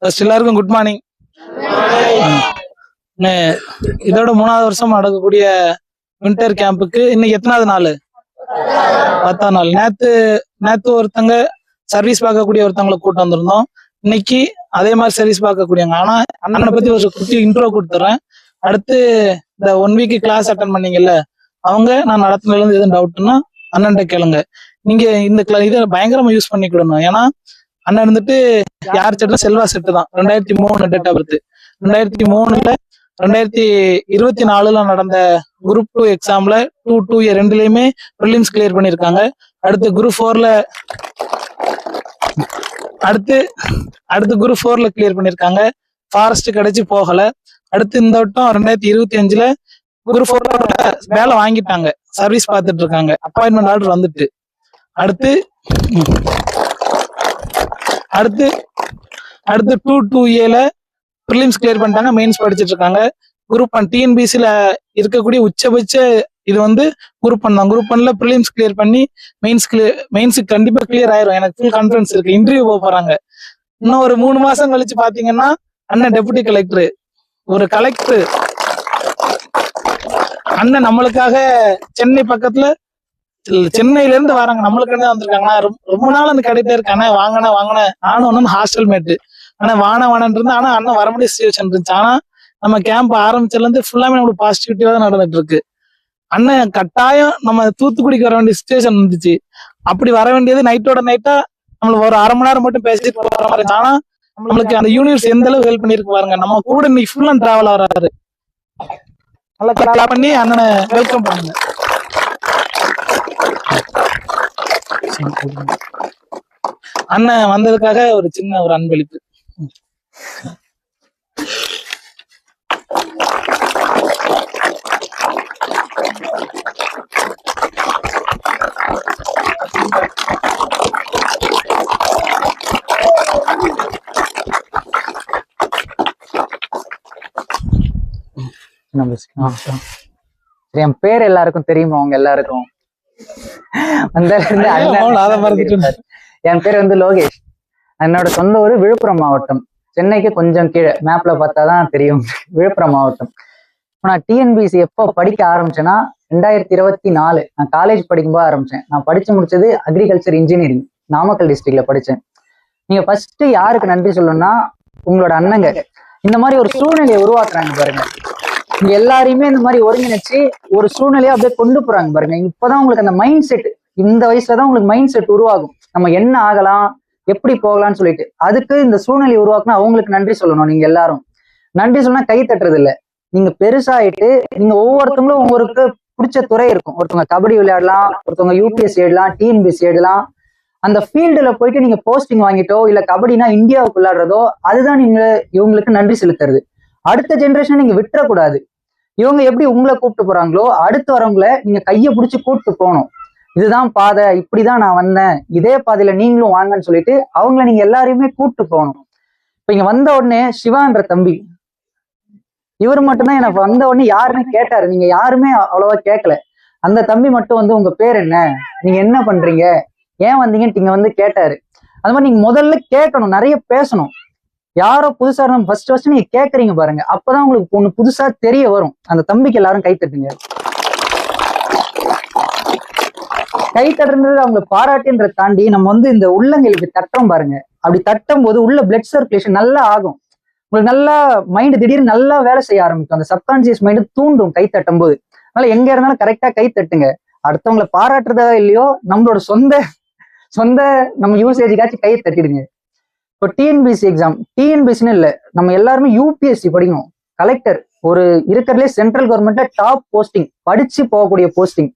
First எல்லாருக்கும் good morning இதோட மூணாவது வருஷம் நடக்கக்கூடிய வின்டர் கேம்புக்கு இன்னைக்கு எத்தனாவது நாள்? பத்தாம் நாள். நேத்து நேத்து ஒருத்தங்க சர்வீஸ் பார்க்கக்கூடிய ஒருத்தவங்களை கூட்டு வந்திருந்தோம். இன்னைக்கு அதே மாதிரி சர்வீஸ் பார்க்கக்கூடியவங்க. ஆனா அண்ணனை பத்தி ஒரு குட்டி இன்ட்ரோ கொடுத்துறேன். அடுத்து இந்த ஒன் வீக் கிளாஸ் அட்டன் பண்ணீங்கல்ல அவங்க நான் நடத்துனதுல இருந்து எதுவும் டவுட்னா அண்ணன்ட்ட கேளுங்க. நீங்க இந்த இதை பயங்கரமா யூஸ் பண்ணிக்கிடணும் ஏன்னா அண்ணன் இருந்துட்டு யார் செட்ல செல்வா செட்டு தான். ரெண்டாயிரத்தி மூணு டேட் ஆஃப் பர்த் ரெண்டாயிரத்தி மூணுல ரெண்டாயிரத்தி இருபத்தி நாலுல நடந்த குரூப் டூ எக்ஸாம்ல டூ டூ ரெண்டுலயுமே ப்ரிலிம்ஸ் கிளியர் பண்ணிருக்காங்க. அடுத்து குரூப் ஃபோர்ல அடுத்து அடுத்து குரூப் ஃபோர்ல கிளியர் பண்ணிருக்காங்க. ஃபாரஸ்ட் கிடைச்சு போகல. அடுத்து இந்த வட்டம் ரெண்டாயிரத்தி இருபத்தி அஞ்சுல குரூப் ஃபோர்ல வேலை வாங்கிட்டாங்க. சர்வீஸ் பார்த்துட்டு இருக்காங்க. அப்பாயின்மெண்ட் ஆர்டர் வந்துட்டு. அடுத்து அடுத்து அடுத்து டூ டூ ஏல ப்ரிலிம்ஸ் கிளியர் பண்ணிட்டாங்க மெயின்ஸ் படிச்சிட்டு இருக்காங்க. குரூப் ஒன் டிஎன்பிசில இருக்கக்கூடிய உச்சபட்ச இது வந்து குரூப் ஒன் தான். குரூப் ஒன்ல ப்ரிலிம்ஸ் கிளியர் பண்ணி மெயின்ஸ் கிளியர் மெயின்ஸுக்கு கண்டிப்பா கிளியர் ஆயிரும். எனக்கு ஃபுல் கான்ஃபிடன்ஸ் இருக்கு. இன்டர்வியூ போக போறாங்க. இன்னும் ஒரு மூணு மாசம் கழிச்சு பாத்தீங்கன்னா அண்ணன் டெபுட்டி கலெக்டர் ஒரு கலெக்டர் அண்ணன் நம்மளுக்காக சென்னை பக்கத்துல சென்னையில இருந்து வராங்க. நம்மளுக்கு இருந்து வந்திருக்காங்க நான் ரொம்ப- நாள் அந்த கடையில இருக்கேன் வாங்கின வாங்கின நானும் ஒன்னு ஹாஸ்டல் மேட்டு ஆனா வான வானன் இருந்து ஆனா அண்ணன் வர முடிய சுச்சுவேஷன் இருந்துச்சு. ஆனா நம்ம கேம்ப் ஆரம்பிச்சதுல இருந்து ஃபுல்லாமே நம்மளுக்கு பாசிட்டிவிட்டியா தான் நடந்துட்டு இருக்கு அண்ணன் கட்டாயம் நம்ம தூத்துக்குடிக்கு வர வேண்டிய சுச்சுவேஷன் இருந்துச்சு. அப்படி வர வேண்டியது நைட்டோட நைட்டா நம்மளுக்கு ஒரு அரை மணி நேரம் மட்டும் பேசிட்டு போற மாதிரி. ஆனா நம்மளுக்கு அந்த யூனிவர்ஸ் எந்த அளவு ஹெல்ப் பண்ணிருக்கு பாருங்க. நம்ம கூட இன்னைக்கு ஃபுல் அண்ட் டிராவல் வராரு நல்லா பண்ணி அண்ணனை வெல்கம் பண்ணுங்க. அண்ணன் வந்ததுக்காக ஒரு சின்ன ஒரு அன்பளிப்பு. என் பேர் எல்லாருக்கும் தெரியுமா? அவங்க எல்லாருக்கும் வந்ததுல இருந்து அண்ணன் அவன் அதை மறந்துட்டேன். என் பேர் வந்து லோகேஷ். என்னோட சொந்த ஊர் விழுப்புரம் மாவட்டம். சென்னைக்கு கொஞ்சம் கீழே. மேப்ல பார்த்தாதான் தெரியும். விழுப்புரம் மாவட்டம். நான் டிஎன்பிசி எப்போ படிக்க ஆரம்பிச்சேன்னா ரெண்டாயிரத்தி இருபத்தி நாலு. நான் காலேஜ் படிக்கும்போது ஆரம்பிச்சேன். நான் படிச்சு முடிச்சது அக்ரிகல்ச்சர் இன்ஜினியரிங் நாமக்கல் டிஸ்ட்ரிக்ட்ல படிச்சேன். நீங்க ஃபர்ஸ்ட் யாருக்கு நன்றி சொல்லணும்னா உங்களோட அண்ணங்க. இந்த மாதிரி ஒரு சூழ்நிலையை உருவாக்குறாங்க பாருங்க. இங்க எல்லாரையுமே இந்த மாதிரி ஒருங்கிணைச்சு ஒரு சூழ்நிலையை அப்படியே கொண்டு போறாங்க பாருங்க. இப்பதான் உங்களுக்கு அந்த மைண்ட் செட் இந்த வயசுல தான் உங்களுக்கு மைண்ட் செட் உருவாகும். நம்ம என்ன ஆகலாம் எப்படி போகலாம்னு சொல்லிட்டு. அதுக்கு இந்த சூழ்நிலையை உருவாக்குனா அவங்களுக்கு நன்றி சொல்லணும் நீங்க எல்லாரும். நன்றி சொன்னா கை தட்டுறது இல்ல நீங்க பெருசாயிட்டு நீங்க ஒவ்வொருத்தவங்களும் உங்களுக்கு பிடிச்ச துறை இருக்கும். ஒருத்தவங்க கபடி விளையாடலாம் ஒருத்தவங்க யூபிஎஸ்சி எழுதலாம் டிஎன்பிஎஸ்சி எழுதலாம் அந்த ஃபீல்டுல போயிட்டு நீங்க போஸ்டிங் வாங்கிட்டோ இல்ல கபடினா இந்தியாவுக்கு விளையாடுறதோ அதுதான் நீங்க இவங்களுக்கு நன்றி செலுத்துறது. அடுத்த ஜென்ரேஷன் நீங்க விட்டுறக்கூடாது. இவங்க எப்படி உங்களை கூப்பிட்டு போறாங்களோ அடுத்து வரவங்களை நீங்க கையை பிடிச்சி கூப்பிட்டு போகணும். இதுதான் பாதை இப்படிதான் நான் வந்தேன். இதே பாதையில நீங்களும் வாங்கன்னு சொல்லிட்டு அவங்கள நீங்க எல்லாரையுமே கூப்பிட்டு போகணும். இப்ப இங்க வந்த உடனே சிவான்ற தம்பி இவர் மட்டும்தான் எனக்கு வந்த உடனே யாருன்னு கேட்டாரு. நீங்க யாருமே அவ்வளவா கேட்கல. அந்த தம்பி மட்டும் வந்து உங்க பேர் என்ன? நீங்க என்ன பண்றீங்க? ஏன் வந்தீங்கன்னு நீங்க வந்து கேட்டாரு. அது மாதிரி நீங்க முதல்ல கேட்கணும் நிறைய பேசணும். யாரோ புதுசா இருந்தாலும் ஃபர்ஸ்ட் ஃபர்ஸ்ட் நீங்க கேட்கறீங்க பாருங்க. அப்பதான் உங்களுக்கு ஒண்ணு புதுசா தெரிய வரும். அந்த தம்பிக்கு எல்லாரும் கை தட்டுங்க. கை தட்டுறது அவங்க பாராட்டுன்ற தாண்டி நம்ம வந்து இந்த உள்ளங்களுக்கு தட்டுறோம் பாருங்க. அப்படி தட்டும் போது உள்ள பிளட் சர்க்குலேஷன் நல்லா ஆகும். உங்களுக்கு நல்லா மைண்டு திடீர்னு நல்லா வேலை செய்ய ஆரம்பிக்கும். அந்த சப்கான்சியஸ் மைண்ட் தூண்டும் கை தட்டும் போது அதனால எங்க இருந்தாலும் கரெக்டா கை தட்டுங்க. அடுத்தவங்களை பாராட்டுறதா இல்லையோ நம்மளோட சொந்த சொந்த நம்ம யூசேஜுக்காச்சும் கை தட்டிடுங்க. இப்போ டிஎன்பிசி எக்ஸாம் டிஎன்பிசின்னு இல்லை. நம்ம எல்லாருமே யூபிஎஸ்சி படிக்கணும். கலெக்டர் ஒரு இருக்கிறதுலே சென்ட்ரல் கவர்மெண்ட்ல டாப் போஸ்டிங் படிச்சு போகக்கூடிய போஸ்டிங்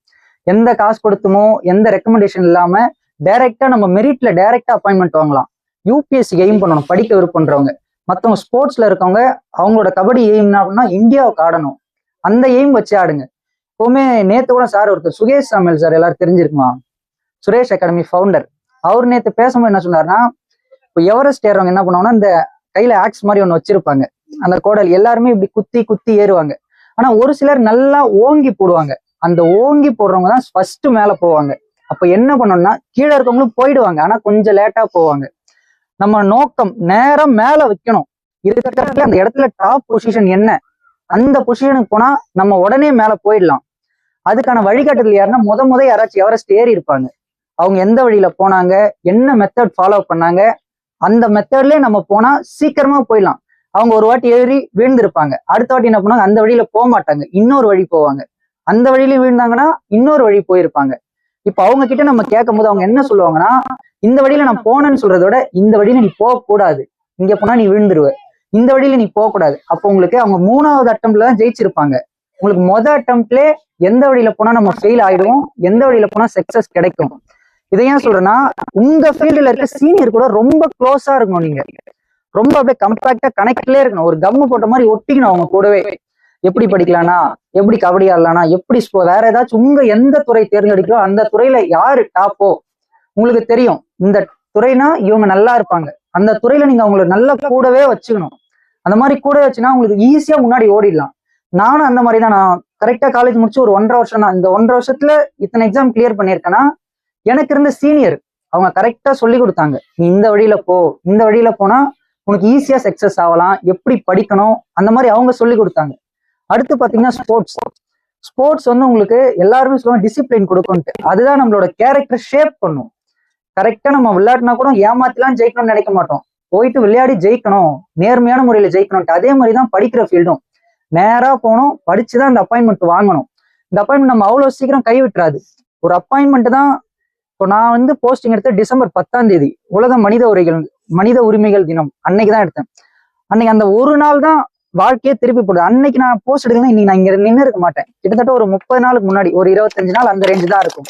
எந்த காசு கொடுத்துமோ எந்த ரெக்கமெண்டேஷன் இல்லாம டைரக்டா நம்ம மெரிட்ல டைரக்டா அப்பாயின்மெண்ட் வாங்கலாம். யூபிஎஸ்சி எய்ம் பண்ணணும் படிக்க விருப்பன்றவங்க மற்றவங்க ஸ்போர்ட்ஸ்ல இருக்கவங்க அவங்களோட கபடி எய்ம்னா அப்படின்னா இந்தியாவுக்கு ஆடணும். அந்த எய்ம் வச்சு ஆடுங்க. எப்பவுமே நேத்து கூட சார் ஒருத்தர் சுகேஷ் சாமியல் சார் எல்லாரும் தெரிஞ்சிருக்குமா? சுரேஷ் அகாடமி ஃபவுண்டர் அவர் நேத்து பேசும்போது என்ன சொன்னார்னா இப்போ எவரெஸ்ட் ஏறவங்க என்ன பண்ணுவாங்கன்னா இந்த கையில ஆக்ஸ் மாதிரி ஒன்று வச்சிருப்பாங்க. அந்த கோடல் எல்லாருமே இப்படி குத்தி குத்தி ஏறுவாங்க. ஆனா ஒரு சிலர் நல்லா ஓங்கி போடுவாங்க. அந்த ஓங்கி போடுறவங்க தான் ஃபர்ஸ்ட் மேல போவாங்க. அப்ப என்ன பண்ணோம்னா கீழே இருக்கவங்களும் போயிடுவாங்க. ஆனா கொஞ்சம் லேட்டா போவாங்க. நம்ம நோக்கம் நேரம் மேல வைக்கணும். இருக்கிற அந்த இடத்துல டாப் பொசிஷன் என்ன? அந்த பொசிஷனுக்கு போனா நம்ம உடனே மேல போயிடலாம். அதுக்கான வழிகாட்டுதல் யாருன்னா முத முத யாராச்சும் எவரெஸ்ட் ஏறி இருப்பாங்க. அவங்க எந்த வழியில போனாங்க? என்ன மெத்தட் ஃபாலோ பண்ணாங்க? அந்த மெத்தட்லயே நம்ம போனா சீக்கிரமா போயிடலாம். அவங்க ஒரு வாட்டி ஏறி விழுந்திருப்பாங்க. அடுத்த வாட்டி என்ன பண்ணுவாங்க? அந்த வழியில போக மாட்டாங்க. இன்னொரு வழி போவாங்க. அந்த வழியில விழுந்தாங்கன்னா இன்னொரு வழி போயிருப்பாங்க. இப்ப அவங்க கிட்ட நம்ம கேட்கும் போது அவங்க என்ன சொல்லுவாங்கன்னா இந்த வழியில நான் போனேன்னு சொல்றத விட இந்த வழியில நீ போக கூடாது இங்க போனா நீ விழுந்துருவ. இந்த வழியில நீ போக கூடாது அப்போ உங்களுக்கு அவங்க மூணாவது அட்டம்ப்ட்ல தான் ஜெயிச்சிருப்பாங்க. உங்களுக்கு மொத அட்டம்ப்ட்ல எந்த வழியில போனா நம்ம ஃபெயில் ஆயிடுவோம் எந்த வழியில போனா சக்சஸ் கிடைக்கும். இதை ஏன் சொல்றேன்னா உங்க ஃபீல்டுல இருக்க சீனியர் கூட ரொம்ப க்ளோஸா இருக்கணும் நீங்க. ரொம்ப அப்படியே கம்பேக்டா கனெக்ட்லயே இருக்கணும். ஒரு கம்மு போட்ட மாதிரி ஒட்டிக்கணும் அவங்க கூடவே. எப்படி படிக்கலாம்னா எப்படி கபடி ஆடலாம்னா எப்படி வேற ஏதாச்சும் உங்க எந்த துறை தேர்ந்தெடுக்கிறோ அந்த துறையில யாரு டாப்போ உங்களுக்கு தெரியும். இந்த துறைனா இவங்க நல்லா இருப்பாங்க. அந்த துறையில நீங்க அவங்களை நல்லா கூடவே வச்சுக்கணும். அந்த மாதிரி கூட வச்சுன்னா உங்களுக்கு ஈஸியா முன்னாடி ஓடிடலாம். நானும் அந்த மாதிரி தான். நான் கரெக்டா காலேஜ் முடிச்சு ஒரு ஒன்றரை வருஷம் தான் இந்த ஒன்றரை வருஷத்துல இத்தனை எக்ஸாம் கிளியர் பண்ணியிருக்கேன்னா எனக்கு இருந்த சீனியர் அவங்க கரெக்டா சொல்லி கொடுத்தாங்க. நீ இந்த வழியில போ இந்த வழியில போனா உனக்கு ஈஸியா சக்சஸ் ஆகலாம். எப்படி படிக்கணும்? அந்த மாதிரி அவங்க சொல்லி கொடுத்தாங்க. அடுத்து பாத்தீங்கன்னா ஸ்போர்ட்ஸ் ஸ்போர்ட்ஸ் வந்து உங்களுக்கு எல்லாருமே சொல்லுவாங்க டிசிப்ளின் கொடுக்கும்ட்டு. அதுதான் நம்மளோட கேரக்டர் ஷேப் பண்ணும். கரெக்டா நம்ம விளையாட்டுனா கூட ஏமாத்திலாம் ஜெயிக்கணும்னு நினைக்க மாட்டோம். போயிட்டு விளையாடி ஜெயிக்கணும். நேர்மையான முறையில் ஜெயிக்கணும்ட்டு. அதே மாதிரி தான் படிக்கிற ஃபீல்டும் நேரா போகணும் படிச்சு தான் இந்த அப்பாயின்மெண்ட் வாங்கணும். இந்த அப்பாயின்மெண்ட் நம்ம அவ்வளவு சீக்கிரம் கை விட்டுறாது ஒரு அப்பாயின்மெண்ட் தான் இப்போ நான் வந்து போஸ்டிங் எடுத்து டிசம்பர் பத்தாம் தேதி. உலக மனித உரைகள் மனித உரிமைகள் தினம். அன்னைக்கு தான் எடுத்தேன். அன்னைக்கு அந்த ஒரு நாள் தான் வாழ்க்கையே திருப்பி போடுது. அன்னைக்கு நான் போஸ்ட் எடுக்கலாம் இன்னைக்கு நான் இங்க நின்று இருக்க மாட்டேன். கிட்டத்தட்ட ஒரு முப்பது நாளுக்கு முன்னாடி ஒரு இருபத்தஞ்சு நாள் அந்த ரேஞ்சு தான் இருக்கும்.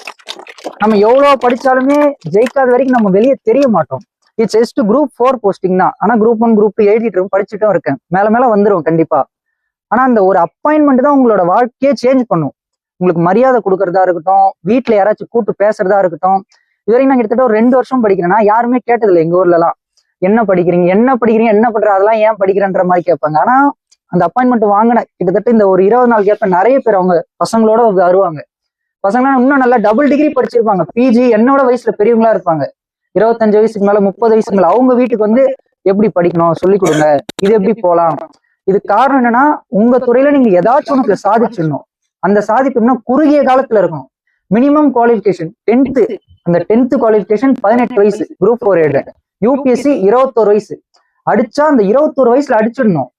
நம்ம எவ்வளவு படிச்சாலுமே ஜெயிக்காத வரைக்கும் நம்ம வெளியே தெரிய மாட்டோம். It's just group four posting தான். ஆனா குரூப் ஒன் குரூப் எழுதிட்டு படிச்சுட்டும் இருக்கேன். மேல மேல வந்துரும் கண்டிப்பா. ஆனா அந்த ஒரு அப்பாயின்மெண்ட் தான் உங்களோட வாழ்க்கையே சேஞ்ச் பண்ணும். உங்களுக்கு மரியாதை கொடுக்கறதா இருக்கட்டும் வீட்டுல யாராச்சும் கூட்டு பேசுறதா இருக்கட்டும். இதுவரைக்கும் நான் கிட்டத்தட்ட ஒரு ரெண்டு வருஷம் படிக்கிறேன்னா யாருமே கேட்டதில்லை எங்க ஊர்ல எல்லாம் என்ன படிக்கிறீங்க? என்ன படிக்கிறீங்க? என்ன பண்ற? அதெல்லாம் ஏன் படிக்கிறேன்ற மாதிரி கேட்பாங்க. ஆனா அந்த அப்பாயின்மெண்ட் வாங்கின கிட்டத்தட்ட இந்த ஒரு இருபது நாள் கேப்ப நிறைய பேர் அவங்க பசங்களோட வருவாங்க. பசங்களாம் இன்னும் நல்லா டபுள் டிகிரி படிச்சிருப்பாங்க. பிஜி என்னோட வயசுல பெரியவங்களா இருப்பாங்க. இருபத்தஞ்சு வயசுக்கு மேல முப்பது வயசுக்கு மேல அவங்க வீட்டுக்கு வந்து எப்படி படிக்கணும்? சொல்லி கொடுங்க. இது எப்படி போலாம்? இது காரணம் என்னன்னா உங்க துறையில நீங்க ஏதாச்சும் ஒன்று சாதிச்சிடணும். அந்த சாதிப்புனா குறுகிய காலத்துல இருக்கும் மினிமம் குவாலிஃபிகேஷன் டென்த்து அந்த டென்த்து குவாலிஃபிகேஷன் பதினெட்டு வயசு குரூப் ஃபோர் எழுதுறேன் யூபிஎஸ்சி இருபத்தோரு வயசு. அடிச்சா அந்த இருபத்தோரு வயசுல அடிச்சிடணும்.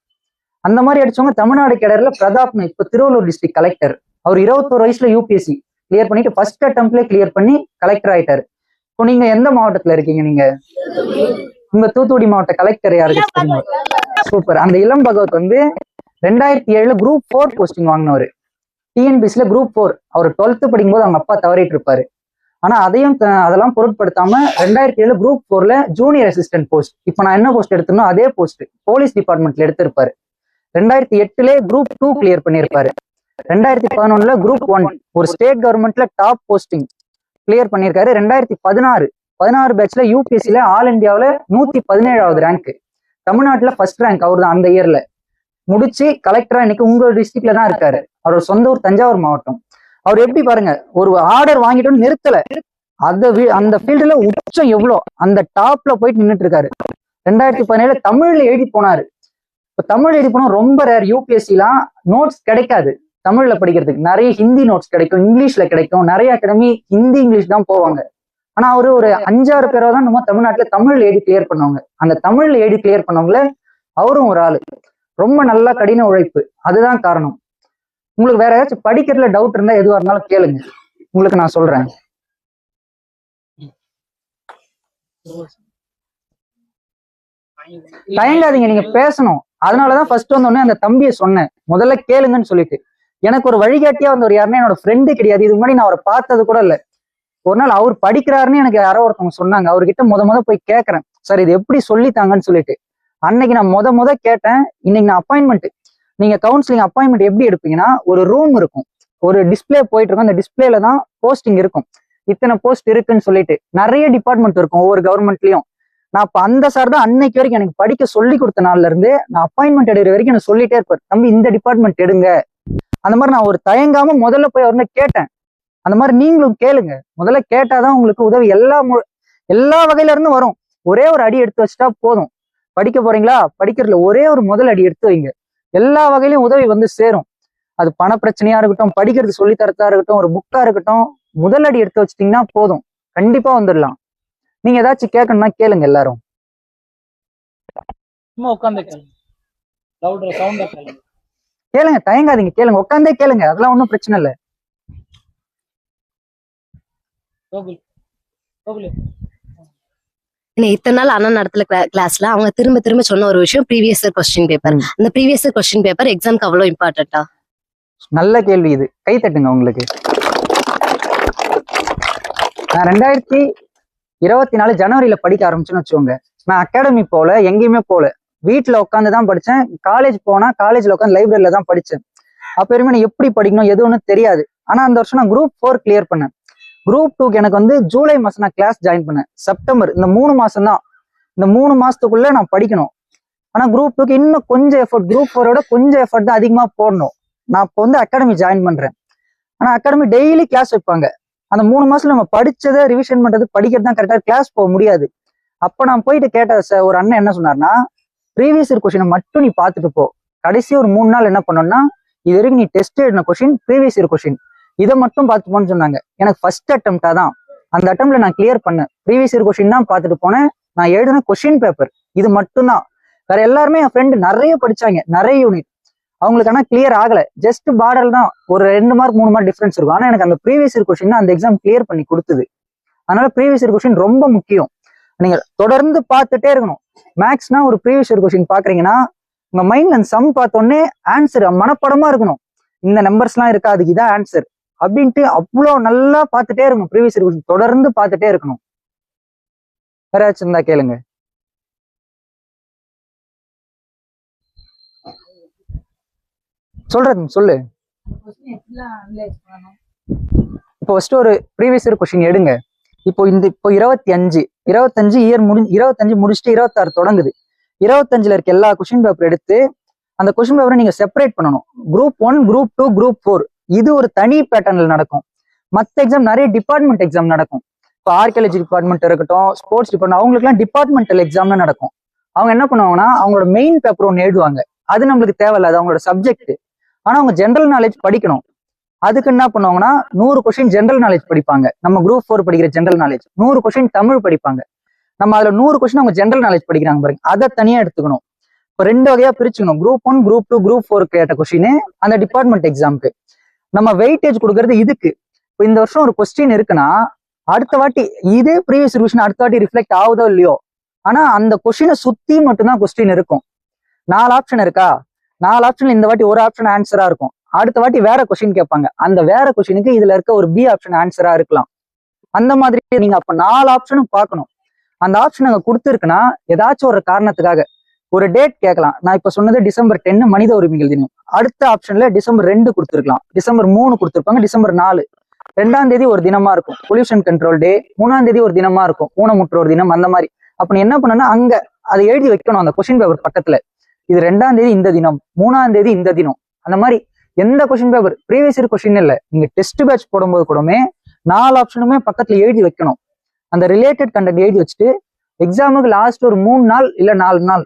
அந்த மாதிரி அடிச்சவங்க தமிழ்நாடு கேடர்ல பிரதாப்னு இப்ப திருவள்ளூர் டிஸ்ட்ரிக்ட் கலெக்டர் அவர் இருபத்தோரு வயசுல யூபிஎஸ்சி கிளியர் பண்ணிட்டு ஃபர்ஸ்ட் அட்டம்ப்ட்லேயே கிளியர் பண்ணி கலெக்டர் ஆயிட்டாரு. இப்போ நீங்க எந்த மாவட்டத்துல இருக்கீங்க நீங்க? உங்க தூத்துக்குடி மாவட்ட கலெக்டர் யாருக்கு சூப்பர் அந்த இளம் பகவத் வந்து ரெண்டாயிரத்தி ஏழுல குரூப் ஃபோர் போஸ்டிங் வாங்கினவர். டிஎன்பிசில குரூப் ஃபோர் அவர் டுவெல்த் படிக்கும்போது அவங்க அப்பா தவறிட்டு இருப்பாரு. ஆனா அதையும் அதெல்லாம் பொருட்படுத்தாம ரெண்டாயிரத்தி ஏழு குரூப் ஃபோர்ல ஜூனியர் அசிஸ்டன்ட் போஸ்ட் இப்போ நான் என்ன போஸ்ட் எடுத்தனோ அதே போஸ்ட் போலீஸ் டிபார்ட்மெண்ட்ல எடுத்திருப்பாரு. ரெண்டாயிரத்தி எட்டுல குரூப் டூ கிளியர் பண்ணியிருப்பாரு ரெண்டாயிரத்தி பதினொன்னுல குரூப் ஒன் ஒரு ஸ்டேட் கவர்மெண்ட்ல டாப் போஸ்டிங் கிளியர் பண்ணியிருக்காரு ரெண்டாயிரத்தி பதினாறு பதினாறு பேட்ச்ல யூபிஎஸ்சில ஆல் இந்தியாவுல நூத்தி பதினேழாவது ரேங்க் தமிழ்நாட்டுல ஃபர்ஸ்ட் ரேங்க் அவர் தான் அந்த இயர்ல முடிச்சு கலெக்டரா இன்னைக்கு உங்க டிஸ்ட்ரிக்ட்ல தான் இருக்காரு. அவரோட சொந்த ஊர் தஞ்சாவூர் மாவட்டம். அவர் எப்படி பாருங்க ஒரு ஆர்டர் வாங்கிட்டு நிறுத்தல. அந்த வி- அந்த ஃபீல்டுல உச்சம் எவ்வளோ? அந்த டாப்ல போயிட்டு நின்னுட்டு இருக்காரு ரெண்டாயிரத்தி பதினேழுல தமிழ்ல எழுதி போனாரு. இப்ப தமிழ் எழுதி போனா ரொம்ப ரேர் யூபிஎஸ்சிலாம் நோட்ஸ் கிடைக்காது. தமிழ்ல படிக்கிறதுக்கு. நிறைய ஹிந்தி நோட்ஸ் கிடைக்கும் இங்கிலீஷ்ல கிடைக்கும். நிறைய அகாடமி ஹிந்தி இங்கிலீஷ் தான் போவாங்க. ஆனா அவரு ஒரு அஞ்சாறு பேரோ தான் நம்ம தமிழ்நாட்டுல தமிழ் ஏடி கிளியர் பண்ணுவாங்க. அந்த தமிழ்ல ஏடி கிளியர் பண்ணவங்கள அவரும் ஒரு ஆளு. ரொம்ப நல்லா கடின உழைப்பு. அதுதான் காரணம். உங்களுக்கு வேற ஏதாச்சும் படிக்கிறதுல டவுட் இருந்தா எதுவா இருந்தாலும் கேளுங்க. உங்களுக்கு நான் சொல்றேன். தயங்காதீங்க நீங்க பேசணும். அதனாலதான் ஃபர்ஸ்ட் வந்த உடனே அந்த தம்பியை சொன்னேன். முதல்ல கேளுங்கன்னு சொல்லிட்டு. எனக்கு ஒரு வழிகாட்டியா வந்தவர் யாருன்னா என்னோட ஃப்ரெண்டு கிடையாது. இதுக்கு முன்னாடி நான் அவரை பார்த்தது கூட இல்ல. ஒரு நாள் அவர் படிக்கிறாருன்னு எனக்கு யாரோ ஒருத்தவங்க சொன்னாங்க. அவர்கிட்ட முத முத போய் கேட்கறேன் சார் இது எப்படி சொல்லித்தாங்கன்னு சொல்லிட்டு. அன்னைக்கு நான் முத முத கேட்டேன். இன்னைக்கு நான் அப்பாயின்மெண்ட் நீங்க கவுன்சிலிங் அப்பாயின்மெண்ட் எப்படி எடுப்பீங்கன்னா ஒரு ரூம் இருக்கும். ஒரு டிஸ்ப்ளே போயிட்டு இருக்கும். அந்த டிஸ்பிளேல தான் போஸ்டிங் இருக்கும். இத்தனை போஸ்ட் இருக்குன்னு சொல்லிட்டு நிறைய டிபார்ட்மெண்ட் இருக்கும் ஒவ்வொரு கவர்மெண்ட்லயும் நான் இப்போ அந்த சார் தான் அன்னைக்கு வரைக்கும் எனக்கு படிக்க சொல்லி கொடுத்த நாள்ல இருந்து நான் அப்பாயின்மெண்ட் எடுக்கிற வரைக்கும் எனக்கு சொல்லிட்டே இருப்பார். தம்பி இந்த டிபார்ட்மெண்ட் எடுங்க. அந்த மாதிரி நான் ஒரு தயங்காம முதல்ல போய் அவர்னு கேட்டேன். அந்த மாதிரி நீங்களும் கேளுங்க. முதல்ல கேட்டாதான் உங்களுக்கு உதவி. எல்லா மு- எல்லா வகையில இருந்தும் வரும். ஒரே ஒரு அடி எடுத்து வச்சுட்டா போதும். படிக்க போறீங்களா? படிக்கிறதுல ஒரே ஒரு முதல் அடி எடுத்து வைங்க. எல்லா வகையிலும் உதவி வந்து சேரும். அது பண பிரச்சனையா இருக்கட்டும் படிக்கிறது சொல்லி தரதா இருக்கட்டும் ஒரு புக்கா இருக்கட்டும் முதல் அடி எடுத்து வச்சிட்டீங்கன்னா போதும். கண்டிப்பா வந்துடலாம் நீங்க ஏதாச்சும் கேட்கணும்னா கேளுங்க எல்லாரும். கேளுங்க. தயங்காதீங்க கேளுங்க உட்காந்தே கேளுங்க அதெல்லாம் ஒன்றும் பிரச்சனை இல்லை. இல்லை இத்தனை நாள் அண்ணா நடத்துல கிளாஸ்ல அவங்க திரும்ப திரும்ப சொன்ன ஒரு விஷயம் ப்ரீவியஸ் இயர் கொஸ்டின் பேப்பர். அந்த ப்ரீவியஸ் இயர் கொஸ்டின் பேப்பர் எக்ஸாம்க்கு அவ்வளவு இம்பார்ட்டண்டா நல்ல கேள்வி இது. கை தட்டுங்க உங்களுக்கு. நான் ரெண்டாயிரத்தி இருபத்தி நாலு ஜனவரியில படிக்க ஆரம்பிச்சேன்னு வச்சுக்கோங்க. நான் அகாடமி போல எங்கேயுமே போல. வீட்டுல உட்காந்து தான் படிச்சேன். காலேஜ் போனா காலேஜ்ல உட்காந்து லைப்ரரியில தான் படிச்சேன். அப்ப நான் எப்படி படிக்கணும் எது ஒன்றும் தெரியாது. ஆனா அந்த வருஷம் நான் குரூப் ஃபோர் கிளியர் பண்ணேன். குரூப் டூக்கு எனக்கு வந்து ஜூலை மாசம் நான் கிளாஸ் ஜாயின் பண்ணேன். செப்டம்பர் இந்த மூணு மாசம் தான் இந்த மூணு மாசத்துக்குள்ள நான் படிக்கணும். ஆனா குரூப் டூக்கு இன்னும் கொஞ்சம் எஃபர்ட் குரூப் ஃபோரோட கொஞ்சம் எஃபர்ட் தான் அதிகமா போடணும். நான் இப்போ வந்து அகாடமி ஜாயின் பண்றேன். ஆனா அகாடமி டெய்லி கிளாஸ் வைப்பாங்க. அந்த மூணு மாசத்துல நம்ம படிச்சதை ரிவிஷன் பண்றது படிக்கிறது தான் கரெக்டா கிளாஸ் போக முடியாது. அப்ப நான் போயிட்டு கேட்ட ஒரு அண்ணன் என்ன சொன்னார்னா ப்ரீவியஸ் இயர் கொஸ்டினை மட்டும் நீ பார்த்துட்டு போ. கடைசி ஒரு மூணு நாள் என்ன பண்ணணும்னா இது வரைக்கும் நீ டெஸ்ட் எழுதின கொஸ்டின் ப்ரீவியஸ் இயர் கொஸ்டின் இதை மட்டும் பார்த்து போன்னு சொன்னாங்க. எனக்கு ஃபர்ஸ்ட் அட்டம்ப்டா தான். அந்த அட்டம்ல நான் கிளியர் பண்ணேன். ப்ரீவியஸ் இயர் கொஸ்டின் தான் பார்த்துட்டு போனேன். நான் எழுதின கொஸ்டின் பேப்பர் இது மட்டும்தான். வேற எல்லாருமே என் ஃப்ரெண்டு நிறைய படிச்சாங்க. நிறைய யூனிட் அவங்களுக்கு ஆனால் கிளியர் ஆகல. ஜஸ்ட் பார்டர் தான் ஒரு ரெண்டு மார்க் மூணு மார்க் டிஃப்ரென்ஸ் இருக்கும். ஆனால் எனக்கு அந்த ப்ரீவியஸ் இயர் கொஸ்டின் அந்த எக்ஸாம் கிளியர் பண்ணி கொடுத்தது. அதனால ப்ரீவியஸ் இயர் கொஸ்டின் ரொம்ப முக்கியம். நீங்க தொடர்ந்து பார்த்துட்டே இருக்கணும். மேக்ஸ்னா ஒரு ப்ரீவியஸ் இயர் கொஸ்டின் பாக்குறீங்கன்னா உங்க மைண்ட்ல அந்த சம் பார்த்தோன்னே ஆன்சர் மனப்படமா இருக்கணும். இந்த நம்பர்ஸ்லாம் இருக்கா அதுக்கு இதான் ஆன்சர் அப்படின்ட்டு அவ்வளோ நல்லா பார்த்துட்டே இருக்கணும். ப்ரீவியஸ் ரிவிஷன் தொடர்ந்து பார்த்துட்டே இருக்கணும். வேற ஏதாச்சும் இருந்தா கேளுங்க. சொல்றது சொல்லு. இப்போ ஃபர்ஸ்ட் ஒரு ப்ரீவியஸ் இயர் கொஸ்டின் எடுங்க. இப்போ இந்த இப்போ இருபத்தி அஞ்சு இருபத்தஞ்சு இயர் முடி இருபத்தஞ்சு முடிச்சுட்டு இருபத்தாறு தொடங்குது. இருபத்தஞ்சுல இருக்க எல்லா கொஸ்டின் பேப்பர் எடுத்து அந்த கொஸ்டின் பேப்பரை நீங்க செப்பரேட் பண்ணணும். Group one group two group four இது ஒரு தனி பேட்டர்ன்ல நடக்கும். மற்ற எக்ஸாம் நிறைய டிபார்ட்மெண்ட் எக்ஸாம் நடக்கும். இப்போ ஆர்கியாலஜி டிபார்ட்மெண்ட் இருக்கட்டும் ஸ்போர்ட்ஸ் டிபார்ட்மெண்ட் அவங்களுக்குலாம் டிபார்ட்மெண்டல் எக்ஸாம்னு நடக்கும். அவங்க என்ன பண்ணுவாங்கன்னா அவங்களோட மெயின் பேப்பர் ஒன்று எழுதுவாங்க. அது நம்மளுக்கு தேவையில்ல அது அவங்களோட சப்ஜெக்ட் ஆனா அவங்க ஜென்ரல் நாலேஜ் படிக்கணும். அதுக்கு என்ன பண்ணுவாங்கன்னா நூறு கொஸ்டின் ஜென்ரல் நாலேஜ் படிப்பாங்க. நம்ம குரூப் ஃபோர் படிக்கிற ஜென்ரல் நாலேஜ் நூறு கொஸ்டின் தமிழ் படிப்பாங்க. நம்ம அதில் நூறு கொஸ்டின் அவங்க ஜென்ரல் நாலேஜ் படிக்கிறாங்க பாருங்க. அதை தனியா எடுத்துக்கணும். இப்போ ரெண்டு வகையா பிரிச்சுக்கணும். Group one group two group four கேட்ட கொஸ்டின் அந்த டிபார்ட்மெண்ட் எக்ஸாம்க்கு நம்ம வெயிட்டேஜ் கொடுக்கறது இதுக்கு. இப்போ இந்த வருஷம் ஒரு கொஸ்டின் இருக்குன்னா அடுத்த வாட்டி இதே ப்ரீவியஸ் ரிவிஷன் அடுத்த வாட்டி ரிஃப்ளெக்ட் ஆகுதோ இல்லையோ? ஆனா அந்த கொஸ்டினை சுத்தி மட்டும்தான் கொஸ்டின் இருக்கும். நாலு ஆப்ஷன் இருக்கா? நாலு ஆப்ஷன்ல இந்த வாட்டி ஒரு ஆப்ஷன் ஆன்சரா இருக்கும். அடுத்த வாட்டி வேற கொஸ்டின் கேட்பாங்க. அந்த வேற கொஸ்டினுக்கு இதுல இருக்க ஒரு பி ஆப்ஷன் ஆன்சரா இருக்கலாம். அந்த மாதிரி நீங்க அப்ப நாலு ஆப்ஷனும் பார்க்கணும். அந்த ஆப்ஷன் அங்க கொடுத்துருக்குன்னா ஏதாச்சும் ஒரு காரணத்துக்காக ஒரு டேட் கேட்கலாம். நான் இப்ப சொன்னது டிசம்பர் டென்னு மனித உரிமைகள் தினம். அடுத்த ஆப்ஷன்ல டிசம்பர் ரெண்டு கொடுத்துருக்கலாம். டிசம்பர் மூணு கொடுத்துருப்பாங்க டிசம்பர் நாலு. ரெண்டாம் தேதி ஒரு தினமா இருக்கும். பொல்யூஷன் கண்ட்ரோல் டே மூணாம் தேதி ஒரு தினமா இருக்கும். ஊனமுற்றோர் தினம் அந்த மாதிரி. அப்ப நீ என்ன பண்ணனா அங்க அதை எழுதி வைக்கணும் அந்த கொஸ்டின் பேப்பர் பக்கத்துல. இது ரெண்டாம் தேதி இந்த தினம் மூணாம் தேதி இந்த தினம். அந்த மாதிரி எந்த question paper previous year question இல்ல. நீங்க டெஸ்ட் பேட்ச் போடும்போது கூடமே நாலு ஆப்ஷனுமே பக்கத்துல எழுதி வைக்கணும். அந்த ரிலேட்டட் கண்டென்ட் எழுதி வச்சுட்டு எக்ஸாமுக்கு லாஸ்ட் ஒரு மூணு நாள் இல்ல நாலு நாள்.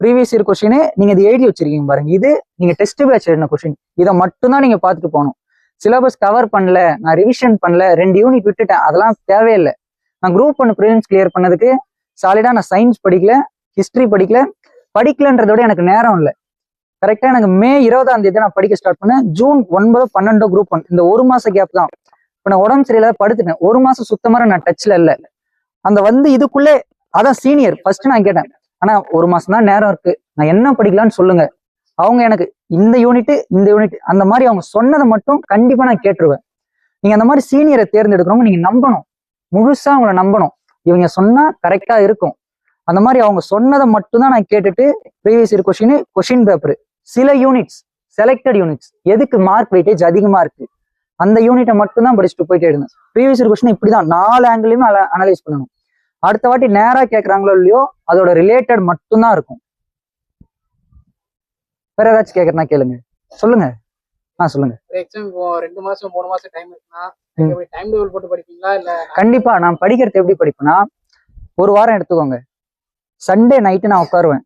ப்ரீவியஸ் இயர் கொஸ்டின் நீங்க இது எழுதி வச்சிருக்கீங்க பாருங்க. இது நீங்க டெஸ்ட் பேட்ச் எழுதின கொஸ்டின் இதை மட்டும்தான் நீங்க பார்த்துட்டு போகணும். சிலபஸ் கவர் பண்ணல நான் ரிவிஷன் பண்ணல ரெண்டு யூனிட் விட்டுட்டேன் அதெல்லாம் தேவையில்லை. நான் குரூப் ஒன் ப்ரிலிம்ஸ் கிளியர் பண்ணதுக்கு சாலிடா நான் சயின்ஸ் படிக்கல ஹிஸ்டரி படிக்கல படிக்கலன்றத விட எனக்கு நேரம் இல்லை. கரெக்டா எனக்கு மே இருபதாம் தேதி நான் படிக்க ஸ்டார்ட் பண்ணேன். ஜூன் ஒன்பது பன்னெண்டோ குரூப் ஒன் இந்த ஒரு மாச கேப் தான். இப்போ நான் உடம்பு சரியில்லாத படுத்துட்டேன். ஒரு மாசம் சுத்தமாக நான் டச்ல இல்லை. அந்த வந்து இதுக்குள்ளே அதான் சீனியர் ஃபர்ஸ்ட் நான் கேட்டேன். ஆனா ஒரு மாசம் தான் நேரம் இருக்கு. நான் என்ன படிக்கலாம்னு சொல்லுங்க. அவங்க எனக்கு இந்த யூனிட் இந்த யூனிட் அந்த மாதிரி அவங்க சொன்னதை மட்டும் கண்டிப்பா நான் கேட்டுருவேன். நீங்க அந்த மாதிரி சீனியரை தேர்ந்தெடுக்கிறவங்க நீங்க நம்பணும். முழுசா அவங்கள நம்பணும். இவங்க சொன்னா கரெக்டா இருக்கும். அந்த மாதிரி அவங்க சொன்னதை மட்டும் தான் நான் கேட்டுட்டு previous year question question paper சில யூனிட்ஸ் செலக்டட் யூனிட்ஸ் எதுக்கு மார்க் வெயிட்டேஜ் அதிகமா இருக்கு? அந்த யூனிட்டை மட்டும் தான் படிச்சுட்டு போயிட்டே இருந்தேன். ப்ரீவியஸ் இயர் கொஸ்டின் இப்படிதான். நாலு ஆங்கிளையுமே அனலைஸ் பண்ணணும். அடுத்த வாட்டி நேரா கேட்கறாங்களோ இல்லையோ அதோட ரிலேட்டட் மட்டும்தான் இருக்கும். வேற ஏதாச்சும் கேட்கறனா கேளுங்க. சொல்லுங்க. ஆ சொல்லுங்க. ரெண்டு மாசம் மூணு மாசம் டைம் இருக்குன்னா ம். எப்படி டைம் டேபிள் போட்டு படிப்பீங்களா இல்ல கண்டிப்பா நான் படிக்கிறது எப்படி படிப்பேன்னா ஒரு வாரம் எடுத்துக்கோங்க. சண்டே நைட்டு நான் உட்காருவேன்.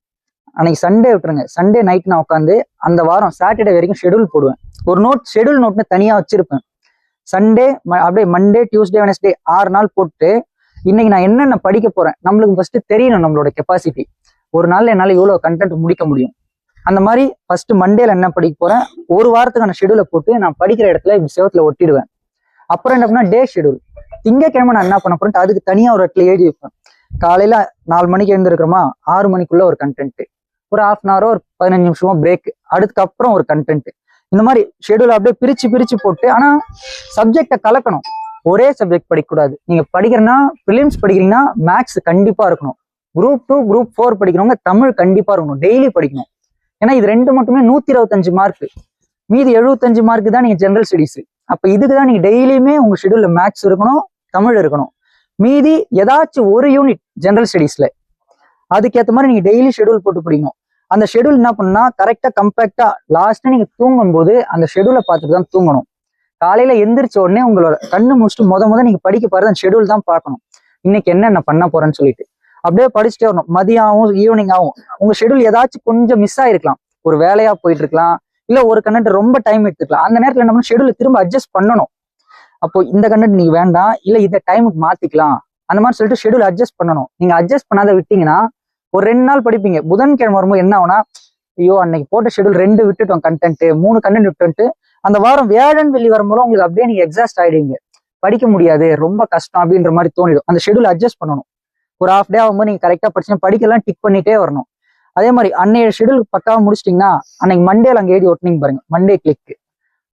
அன்னைக்கு சண்டே விட்டுருங்க. சண்டே நைட் நான் உட்காந்து அந்த வாரம் சாட்டர்டே வரைக்கும் ஷெடியூல் போடுவேன். ஒரு நோட் ஷெடியூல் நோட்னு தனியாக வச்சிருப்பேன். சண்டே அப்படியே மண்டே டியூஸ்டே வெனஸ்டே ஆறு நாள் போட்டு இன்னைக்கு நான் என்னென்ன படிக்க போறேன்? நம்மளுக்கு ஃபர்ஸ்ட் தெரியணும் நம்மளோட கெப்பாசிட்டி ஒரு நாள்ல என்னால் இவ்வளோ கண்டென்ட் முடிக்க முடியும்? அந்த மாதிரி ஃபர்ஸ்ட் மண்டேல என்ன படிக்க போறேன்? ஒரு வாரத்துக்கான ஷெடியூலை போட்டு நான் படிக்கிற இடத்துல இப்படி செவத்துல ஒட்டிடுவேன். அப்புறம் என்ன பண்ணா டே ஷெடியூல் திங்கக்கிழமை நான் என்ன பண்ண போறேன் அதுக்கு தனியா ஒரு இடத்துல எழுதி வைப்பேன். காலையில நாலு மணிக்கு எழுந்திருக்கிறோமா? ஆறு மணிக்குள்ள ஒரு கண்டென்ட் ஒரு ஹாஃப் அன் ஹவர் ஒரு பதினஞ்சு நிமிஷமோ பிரேக் அதுக்கப்புறம் ஒரு கண்டென்ட் இந்த மாதிரி ஷெடியூல் அப்படியே பிரிச்சு பிரிச்சு போட்டு ஆனா சப்ஜெக்டை கலக்கணும். ஒரே சப்ஜெக்ட் படிக்கக்கூடாது. நீங்க படிக்கிறன்னா ஃபிலிம்ஸ் படிக்கிறீங்கன்னா மேக்ஸ் கண்டிப்பாக இருக்கணும். குரூப் டூ குரூப் ஃபோர் படிக்கிறவங்க தமிழ் கண்டிப்பாக இருக்கணும். டெய்லி படிக்கணும். ஏன்னா இது ரெண்டு மட்டுமே நூத்தி இருபத்தஞ்சு மார்க் மீதி எழுபத்தஞ்சு மார்க் தான் நீங்க ஜென்ரல் ஸ்டடிஸ் அப்போ இதுக்கு தான் நீங்க டெய்லியுமே உங்கள் ஷெடியூலில் மேக்ஸ் இருக்கணும் தமிழ் இருக்கணும். மீதி ஏதாச்சும் ஒரு யூனிட் ஜென்ரல் ஸ்டடீஸ்ல அதுக்கேற்ற மாதிரி நீங்க டெய்லி ஷெடியூல் போட்டு படிக்கணும். அந்த ஷெடியூல் என்ன பண்ணுன்னா கரெக்டா கம்பேக்டாக லாஸ்ட்டாக நீங்க தூங்கும்போது அந்த ஷெடியூலை பார்த்துட்டு தான் தூங்கணும். காலையில எந்திரிச்ச உடனே உங்களோட கண்ணு முடிச்சுட்டு முத முத நீங்க படிக்க பாரு அந்த ஷெடியூல் தான் பார்க்கணும். இன்னைக்கு என்னென்ன பண்ண போறேன்னு சொல்லிட்டு. அப்படியே படிச்சுட்டே வரணும். மதியாவும் ஈவினிங் ஆகும். உங்க ஷெடியூல் ஏதாச்சும் கொஞ்சம் மிஸ் ஆயிருக்கலாம். ஒரு வேலையா போயிட்டு இருக்கலாம் இல்ல ஒரு கண்டென்ட் ரொம்ப டைம் எடுத்துக்கலாம். அந்த நேரத்துல என்ன பண்ணணும்? திரும்ப அட்ஜஸ்ட் பண்ணணும். அப்போ இந்த கண்டென்ட் நீங்க வேண்டாம். இல்ல இந்த டைமுக்கு மாத்திக்கலாம். அந்த மாதிரி சொல்லிட்டு ஷெடியூல் அட்ஜஸ்ட் பண்ணணும். நீங்க அட்ஜஸ்ட் பண்ணாத விட்டீங்கன்னா ஒரு ரெண்டு நாள் படிப்பீங்க. புதன்கிழமை வரும்போது என்ன ஆகும்னா ஐயோ அன்னைக்கு போட்ட ஷெடியூல் ரெண்டு விட்டுட்டோம் கண்டென்ட் மூணு கண்டென்ட் விட்டுட்டு அந்த வாரம் வியாழன் வெள்ளி வரும்போது உங்களுக்கு அப்படியே நீங்க எக்ஸாஸ்ட் ஆயிடுவீங்க. படிக்க முடியாது ரொம்ப கஷ்டம் அப்படின்ற மாதிரி தோணிடும். அந்த ஷெடியூல் அட்ஜஸ்ட் பண்ணணும். ஒரு ஹாஃப் டே ஆகும்போது நீங்க கரெக்டா படிச்சு படிக்கலாம் டிக் பண்ணிட்டே வரணும். அதே மாதிரி அன்னைய ஷெடியூல் பக்காவ முடிச்சிட்டிங்கன்னா அன்னைக்கு மண்டேல அங்கே ஏறி ஒட்டினீங்க பாருங்க. மண்டே கிளிக்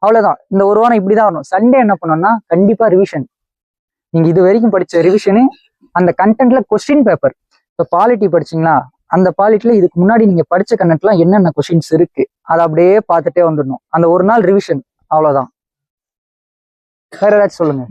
அவ்வளவுதான். இந்த ஒரு வாரம் இப்படிதான் வரணும். சண்டே என்ன பண்ணணும்னா கண்டிப்பா ரிவிஷன் நீங்க இது வரைக்கும் படிச்ச ரிவிஷனு அந்த கண்டென்ட்ல கொஸ்டின் பேப்பர் இப்போ பாலிட்டி படிச்சீங்களா அந்த பாலிட்டில இதுக்கு முன்னாடி நீங்க படிச்ச கண்டென்ட்லாம் என்னென்ன கொஸ்டின்ஸ் இருக்கு? அதை அப்படியே பார்த்துட்டே வந்துடணும். அந்த ஒரு நாள் ரிவிஷன் அவ்வளவுதான். வேற ஏதாச்சும் சொல்லுங்க.